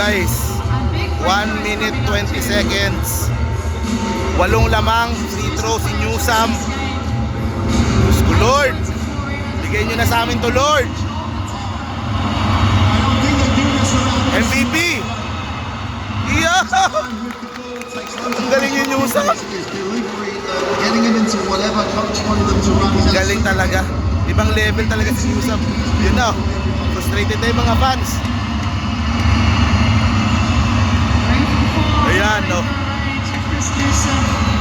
guys. 1 minute 20 seconds. Walong lamang free throw si Newsam. Diyos ko Lord. Bigay nyo na sa amin to Lord. MVP. Iyo! Ang galing yung. He's Galing talaga. Ibang level talaga si Newsam. Yun na. Frustrated na yung mga fans. Ayan, no.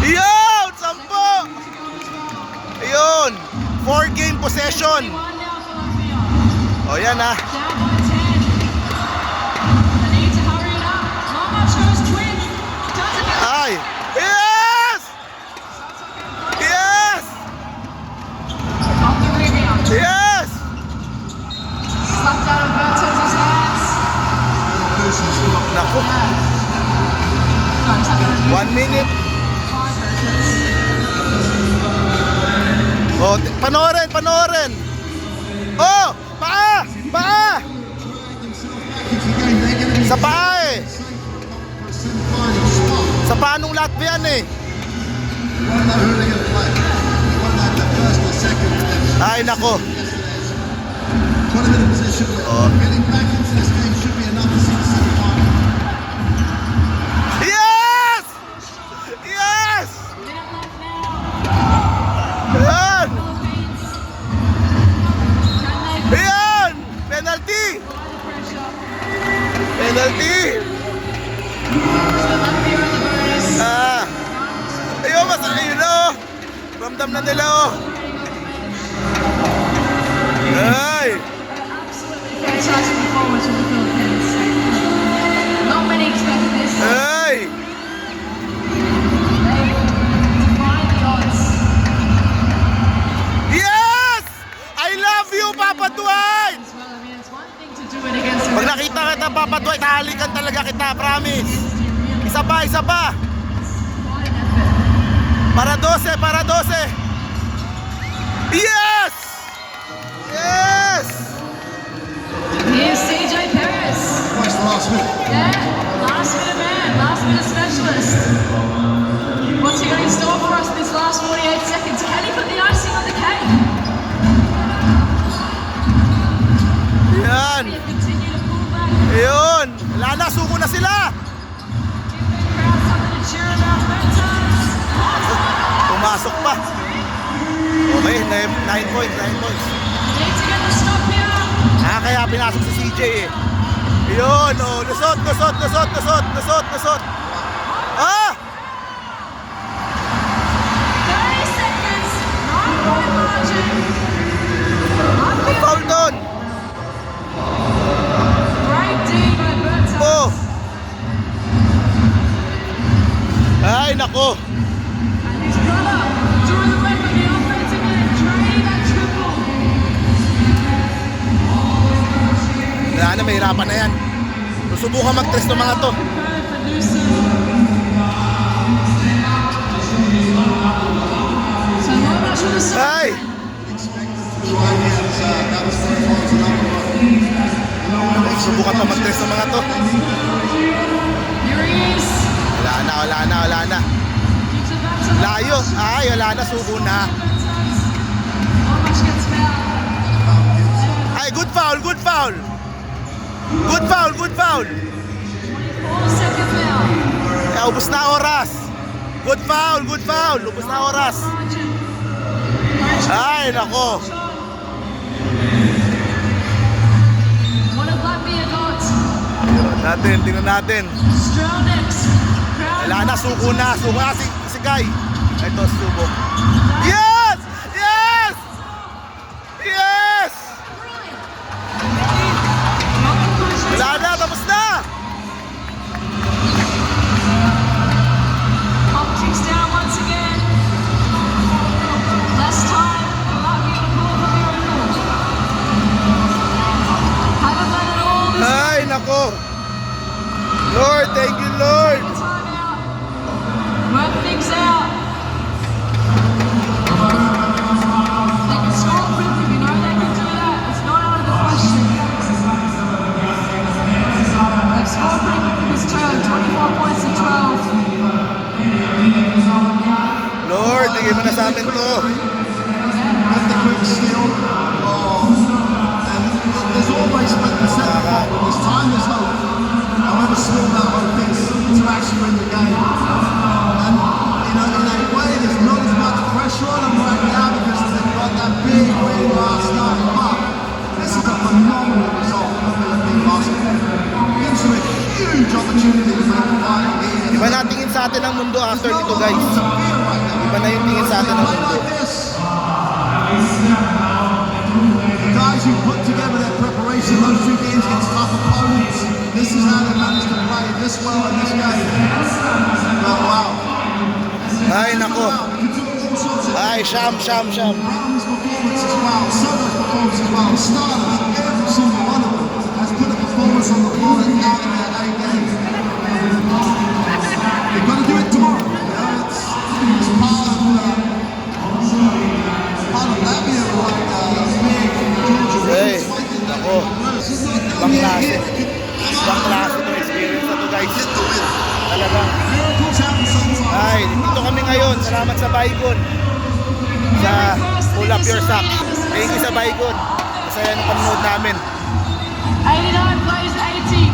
Iyon! Sampo! Ayun! 4 game possession. O yan ah. Panoorin, panoorin. Oh! Paa! Paa! Sa paa eh. Sa paa nung Latvian eh. Ay, nako. Put this. Ay! Odds. Yes! I love you, Papa Dwight! Pag nakita kita, Papa Dwight, halikan talaga kita, promise. Isa pa, isa pa. Para 12, para 12. Yes! Yes! Here's CJ Perez. Twice the last minute. Yeah, last minute man, last minute specialist. What's he got in store for us this last 48 seconds? Can he put the icing on the cake? Yan. Ayun. Wala na, suko na sila. Give the 9 points, 9 points. Ah, kaya pinasok si CJ eh. Ayun, oh, lusot, lusot, lusot, lusot, lusot, lusot. Ah! 30 seconds, nine point margin. Ang foul doon. Oh! Ay, nako. Wala na, mahirapan na yan. Susubukan mag-tres ng mga to. Ay! Subukan pa mag-tres ng mga to. Wala na, wala na, wala na. Layo. Ay, wala na, suko na. Ay, good foul, good foul. Good foul, good foul. Eh, ubus na oras. Good foul, good foul. Ubus na oras. Ay, nako. Natin, tingnan natin. Wala na, suko na. Suko na si, si Guy. Ito, subo. Yes! Nako. Lord, thank you, Lord. Actually win the game. And, you know, in a way, there's not as much pressure on them right now because they've got that big win last night. But this is a phenomenal result for Philippine basketball. Gives them a huge opportunity to make a. Iba na tingin sa atin ang mundo after nito guys. Iba na yung tingin sa atin ng Play mundo. guys who put this well in this game. Oh, wow. Ay, nako. Ay, sham, sham, sham. Brown's performance as well, Up Your Socks. Thank you sa Baygon. Masaya ng panonood namin. 89 plays 80.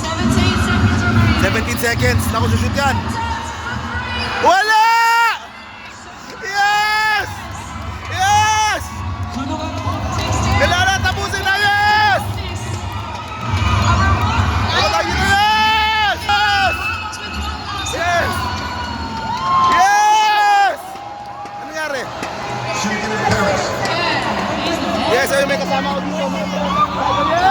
17 seconds remaining. 17 seconds. Naku, sushoot yan. Wala! May kasama ko dito.